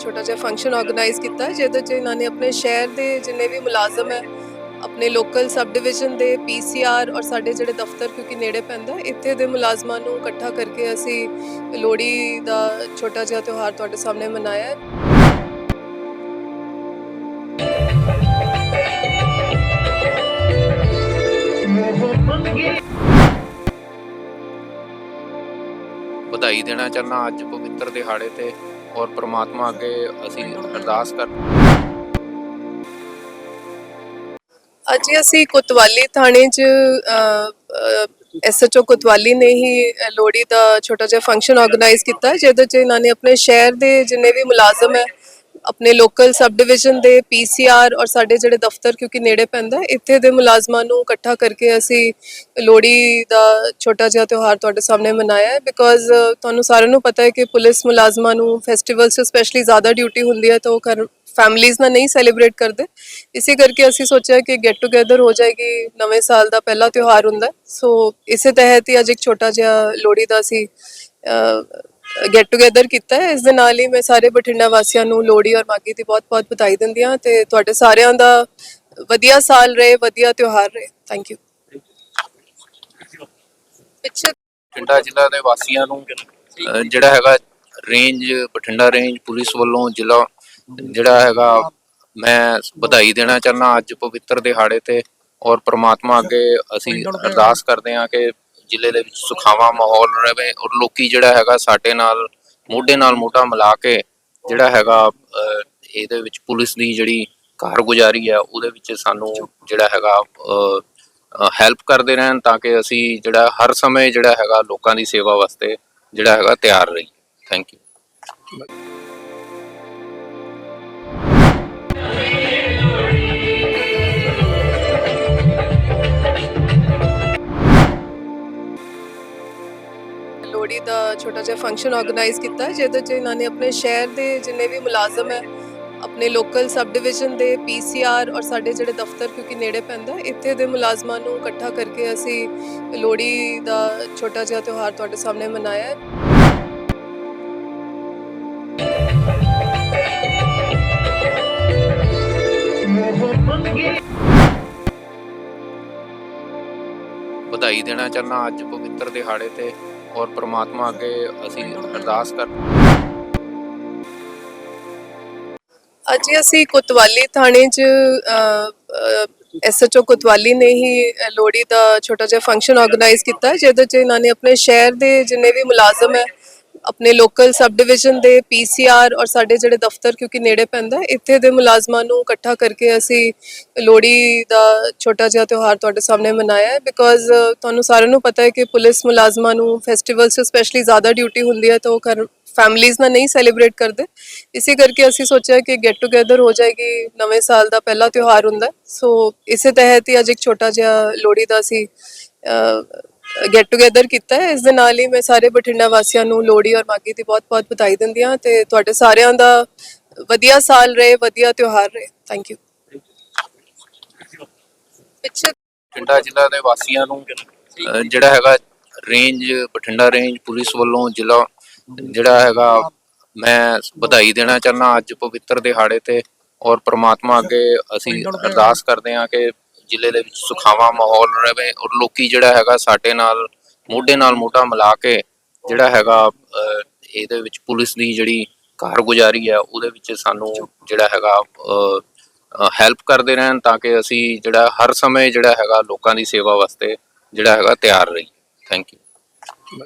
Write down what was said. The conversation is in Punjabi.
ਛੋਟਾ ਜਿਹਾ ਫੰਕਸ਼ਨ ਆਰਗੇਨਾਈਜ਼ ਕੀਤਾ, ਜਿਹਦੇ 'ਚ ਇਹਨਾਂ ਨੇ ਆਪਣੇ ਸ਼ਹਿਰ ਦੇ ਜਿੰਨੇ ਵੀ ਮੁਲਾਜ਼ਮ ਹੈ, ਆਪਣੇ ਲੋਕਲ ਸਬ ਡਿਵੀਜ਼ਨ ਦੇ ਪੀਸੀਆਰ ਔਰ ਸਾਡੇ ਜਿਹੜੇ ਦਫ਼ਤਰ ਕਿਉਂਕਿ ਨੇੜੇ ਪੈਂਦਾ, ਇੱਥੇ ਦੇ ਮੁਲਾਜ਼ਮਾਂ ਨੂੰ ਇਕੱਠਾ ਕਰਕੇ ਅਸੀਂ ਲੋਹੜੀ ਦਾ ਛੋਟਾ ਜਿਹਾ ਤਿਉਹਾਰ ਤੁਹਾਡੇ ਸਾਹਮਣੇ ਮਨਾਇਆ ਹੈ। ਵਧਾਈ ਦੇਣਾ ਚਾਹੁੰਦਾ ਅੱਜ ਪਵਿੱਤਰ ਦਿਹਾੜੇ ਤੇ। ਔਰ ਪ੍ਰਮਾਤਮਾ ਅੱਗੇ ਅਸੀਂ ਅਰਦਾਸ ਕਰ ਅੱਜ ਅਸੀਂ ਕੋਤਵਾਲੀ ਥਾਣੇ 'ਚ ਐਸਐਚਓ ਕੋਤਵਾਲੀ ਨੇ ਹੀ ਅ, ਲੋਹੜੀ ਦਾ ਛੋਟਾ ਜਿਹਾ ਫੰਕਸ਼ਨ ਆਰਗੇਨਾਈਜ਼ ਕੀਤਾ ਜਿਹਦੇ 'ਚ ਇਹਨਾਂ ਨੇ ਆਪਣੇ ਸ਼ਹਿਰ ਦੇ ਜਿੰਨੇ ਵੀ ਮੁਲਾਜ਼ਮ ਹੈ ਆਪਣੇ ਲੋਕਲ ਸਬ ਡਿਵੀਜ਼ਨ ਦੇ ਪੀਸੀਆਰ ਔਰ ਸਾਡੇ ਜਿਹੜੇ ਦਫ਼ਤਰ ਕਿਉਂਕਿ ਨੇੜੇ ਪੈਂਦਾ ਇੱਥੇ ਦੇ ਮੁਲਾਜ਼ਮਾਂ ਨੂੰ ਇਕੱਠਾ ਕਰਕੇ ਅਸੀਂ ਲੋਹੜੀ ਦਾ ਛੋਟਾ ਜਿਹਾ ਤਿਉਹਾਰ ਤੁਹਾਡੇ ਸਾਹਮਣੇ ਮਨਾਇਆ ਹੈ ਬਿਕੋਜ਼ ਤੁਹਾਨੂੰ ਸਾਰਿਆਂ ਨੂੰ ਪਤਾ ਹੈ ਕਿ ਪੁਲਿਸ ਮੁਲਾਜ਼ਮਾਂ ਨੂੰ ਫੈਸਟੀਵਲਸ 'ਚ ਸਪੈਸ਼ਲੀ ਜ਼ਿਆਦਾ ਡਿਊਟੀ ਹੁੰਦੀ ਹੈ ਤਾਂ ਉਹ ਕਰ ਫੈਮਲੀਜ਼ ਨਾਲ ਨਹੀਂ ਸੈਲੀਬ੍ਰੇਟ ਕਰਦੇ। ਇਸੇ ਕਰਕੇ ਅਸੀਂ ਸੋਚਿਆ ਕਿ ਗੈਟ ਟੂਗੇਦਰ ਹੋ ਜਾਏਗੀ, ਨਵੇਂ ਸਾਲ ਦਾ ਪਹਿਲਾ ਤਿਉਹਾਰ ਹੁੰਦਾ ਸੋ ਇਸੇ ਤਹਿਤ ਹੀ ਅੱਜ ਇੱਕ ਛੋਟਾ ਜਿਹਾ ਲੋਹੜੀ ਦਾ ਅਸੀਂ ਗੈਟ ਟੂਗੇਦਰ ਕੀਤਾ ਹੈ। ਇਸ ਦੇ ਨਾਲ ਹੀ ਮੈਂ ਸਾਰੇ ਬਠਿੰਡਾ ਵਾਸੀਆਂ ਨੂੰ ਲੋਹੜੀ ਔਰ ਮਾਗੀ ਦੀ ਬਹੁਤ-ਬਹੁਤ ਵਧਾਈ ਦਿੰਦੀ ਹਾਂ ਤੇ ਤੁਹਾਡੇ ਸਾਰਿਆਂ ਦਾ ਵਧੀਆ ਸਾਲ ਰਹੇ ਵਧੀਆ ਤਿਉਹਾਰ ਰਹੇ। ਥੈਂਕ ਯੂ ਪਿੱਛੇ ਬਠਿੰਡਾ ਜ਼ਿਲ੍ਹਾ ਦੇ ਵਾਸੀਆਂ ਨੂੰ ਅਹ, ਜਿਹੜਾ ਹੈਗਾ ਰੇਂਜ ਬਠਿੰਡਾ ਰੇਂਜ ਪੁਲਿਸ ਵੱਲੋਂ ਜ਼ਿਲ੍ਹਾ ਜਿਹੜਾ ਹੈਗਾ ਮੈਂ ਵਧਾਈ ਦੇਣਾ ਚਾਹੁੰਦਾ। ਅੱਜ ਪਵਿੱਤਰ ਦਿਹਾੜੇ ਤੇ ਔਰ ਪ੍ਰਮਾਤਮਾ ਅੱਗੇ ਅਸੀਂ ਅਰਦਾਸ ਕਰਦੇ ਹਾਂ ਕਿ ਜ਼ਿਲ੍ਹੇ ਦੇ ਵਿੱਚ ਸੁਖਾਵਾਂ ਮਾਹੌਲ ਰਹੇ ਔਰ ਲੋਕੀ ਜਿਹੜਾ ਹੈਗਾ ਸਾਡੇ ਨਾਲ, ਮੋਢੇ ਨਾਲ ਮੋਢਾ ਮਿਲਾ ਕੇ ਜਿਹੜਾ ਹੈਗਾ ਇਹਦੇ ਵਿੱਚ ਪੁਲਿਸ ਦੀ ਜਿਹੜੀ ਕਾਰਗੁਜ਼ਾਰੀ ਹੈ ਉਹਦੇ ਵਿੱਚ ਸਾਨੂੰ ਜਿਹੜਾ ਹੈਗਾ ਹੈਲਪ ਕਰਦੇ ਰਹਿਣ ਤਾਂ ਕਿ ਅਸੀਂ ਜਿਹੜਾ ਹਰ ਸਮੇਂ ਜਿਹੜਾ ਹੈਗਾ ਲੋਕਾਂ ਦੀ ਸੇਵਾ ਵਾਸਤੇ ਜਿਹੜਾ ਹੈਗਾ ਤਿਆਰ ਰਹੀਏ। ਥੈਂਕ ਯੂ ਦਾ ਛੋਟਾ ਜਿਹਾ ਫੰਕਸ਼ਨ ਆਰਗੇਨਾਈਜ਼ ਕੀਤਾ ਜਿਹਦੇ 'ਚ ਇਹਨਾਂ ਨੇ ਆਪਣੇ ਸ਼ਹਿਰ ਦੇ ਜਿੰਨੇ ਵੀ ਮੁਲਾਜ਼ਮ ਹੈ, ਆਪਣੇ ਲੋਕਲ ਸਬ ਡਿਵੀਜ਼ਨ ਦੇ ਪੀਸੀਆਰ ਔਰ ਸਾਡੇ ਜਿਹੜੇ ਦਫ਼ਤਰ ਕਿਉਂਕਿ ਨੇੜੇ ਪੈਂਦਾ ਇੱਥੇ ਦੇ ਮੁਲਾਜ਼ਮਾਂ ਨੂੰ ਇਕੱਠਾ ਕਰਕੇ ਅਸੀਂ ਲੋਹੜੀ ਦਾ ਛੋਟਾ ਜਿਹਾ ਤਿਉਹਾਰ ਤੁਹਾਡੇ ਸਾਹਮਣੇ ਮਨਾਇਆ ਹੈ। ਵਧਾਈ ਦੇਣਾ ਚਾਹੁੰਦਾ ਅੱਜ ਪਵਿੱਤਰ ਦਿਹਾੜੇ ਤੇ। ਔਰ ਪ੍ਰਮਾਤਮਾ ਅੱਗੇ ਅਸੀਂ ਅਰਦਾਸ ਕਰ ਅੱਜ ਹੀ ਅਸੀਂ ਕੋਤਵਾਲੀ ਥਾਣੇ 'ਚ ਐਸਐਚਓ ਕੋਤਵਾਲੀ ਨੇ ਹੀ ਅ, ਲੋਹੜੀ ਦਾ ਛੋਟਾ ਜਿਹਾ ਫੰਕਸ਼ਨ ਆਰਗੇਨਾਈਜ਼ ਕੀਤਾ ਜਿਹਦੇ 'ਚ ਇਹਨਾਂ ਨੇ ਆਪਣੇ ਸ਼ਹਿਰ ਦੇ ਜਿੰਨੇ ਵੀ ਮੁਲਾਜ਼ਮ ਹੈ ਆਪਣੇ ਲੋਕਲ ਸਬ ਡਿਵੀਜ਼ਨ ਦੇ ਪੀਸੀਆਰ ਔਰ ਸਾਡੇ ਜਿਹੜੇ ਦਫ਼ਤਰ ਕਿਉਂਕਿ ਨੇੜੇ ਪੈਂਦਾ ਇੱਥੇ ਦੇ ਮੁਲਾਜ਼ਮਾਂ ਨੂੰ ਇਕੱਠਾ ਕਰਕੇ ਅਸੀਂ ਲੋਹੜੀ ਦਾ ਛੋਟਾ ਜਿਹਾ ਤਿਉਹਾਰ ਤੁਹਾਡੇ ਸਾਹਮਣੇ ਮਨਾਇਆ ਹੈ ਬਿਕੋਜ਼ ਤੁਹਾਨੂੰ ਸਾਰਿਆਂ ਨੂੰ ਪਤਾ ਹੈ ਕਿ ਪੁਲਿਸ ਮੁਲਾਜ਼ਮਾਂ ਨੂੰ ਫੈਸਟੀਵਲਸ 'ਚ ਸਪੈਸ਼ਲੀ ਜ਼ਿਆਦਾ ਡਿਊਟੀ ਹੁੰਦੀ ਹੈ ਤਾਂ ਉਹ ਕਰ ਫੈਮਲੀਜ਼ ਨਾਲ ਨਹੀਂ ਸੈਲੀਬ੍ਰੇਟ ਕਰਦੇ। ਇਸੇ ਕਰਕੇ ਅਸੀਂ ਸੋਚਿਆ ਕਿ ਗੈਟ ਟੂਗੇਦਰ ਹੋ ਜਾਏਗੀ, ਨਵੇਂ ਸਾਲ ਦਾ ਪਹਿਲਾ ਤਿਉਹਾਰ ਹੁੰਦਾ ਸੋ ਇਸੇ ਤਹਿਤ ਹੀ ਅੱਜ ਇੱਕ ਛੋਟਾ ਜਿਹਾ ਲੋਹੜੀ ਦਾ ਅਸੀਂ ਗੈਟ ਟੂਗੇਦਰ ਕੀਤਾ ਹੈ। ਇਸ ਦੇ ਨਾਲ ਹੀ ਮੈਂ ਸਾਰੇ ਬਠਿੰਡਾ ਵਾਸੀਆਂ ਨੂੰ ਲੋਹੜੀ ਔਰ ਮਾਗੀ ਦੀ ਬਹੁਤ-ਬਹੁਤ ਵਧਾਈ ਦਿੰਦੀ ਹਾਂ ਤੇ ਤੁਹਾਡੇ ਸਾਰਿਆਂ ਦਾ ਵਧੀਆ ਸਾਲ ਰਹੇ ਵਧੀਆ ਤਿਉਹਾਰ ਰਹੇ। ਥੈਂਕ ਯੂ ਪਿੱਛੇ ਬਠਿੰਡਾ ਜ਼ਿਲ੍ਹਾ ਦੇ ਵਾਸੀਆਂ ਨੂੰ ਅਹ, ਜਿਹੜਾ ਹੈਗਾ ਰੇਂਜ ਬਠਿੰਡਾ ਰੇਂਜ ਪੁਲਿਸ ਵੱਲੋਂ ਜ਼ਿਲ੍ਹਾ ਜਿਹੜਾ ਹੈਗਾ ਮੈਂ ਵਧਾਈ ਦੇਣਾ ਚਾਹੁੰਦਾ। ਅੱਜ ਪਵਿੱਤਰ ਦਿਹਾੜੇ ਤੇ ਔਰ ਪ੍ਰਮਾਤਮਾ ਅੱਗੇ ਅਸੀਂ ਅਰਦਾਸ ਕਰਦੇ ਹਾਂ ਕਿ ਜ਼ਿਲ੍ਹੇ ਦੇ ਵਿੱਚ ਸੁਖਾਵਾਂ ਮਾਹੌਲ ਰਹੇ ਔਰ ਲੋਕੀ ਜਿਹੜਾ ਹੈਗਾ ਸਾਡੇ ਨਾਲ, ਮੋਢੇ ਨਾਲ ਮੋਢਾ ਮਿਲਾ ਕੇ ਜਿਹੜਾ ਹੈਗਾ ਇਹਦੇ ਵਿੱਚ ਪੁਲਿਸ ਦੀ ਜਿਹੜੀ ਕਾਰਗੁਜ਼ਾਰੀ ਹੈ, ਉਹਦੇ ਵਿੱਚ ਸਾਨੂੰ ਜਿਹੜਾ ਹੈਗਾ ਹੈਲਪ ਕਰਦੇ ਰਹਿਣ ਤਾਂ ਕਿ ਅਸੀਂ ਜਿਹੜਾ ਹਰ ਸਮੇਂ ਜਿਹੜਾ ਹੈਗਾ ਲੋਕਾਂ ਦੀ ਸੇਵਾ ਵਾਸਤੇ ਜਿਹੜਾ ਹੈਗਾ ਤਿਆਰ ਰਹੀ ਥੈਂਕ ਯੂ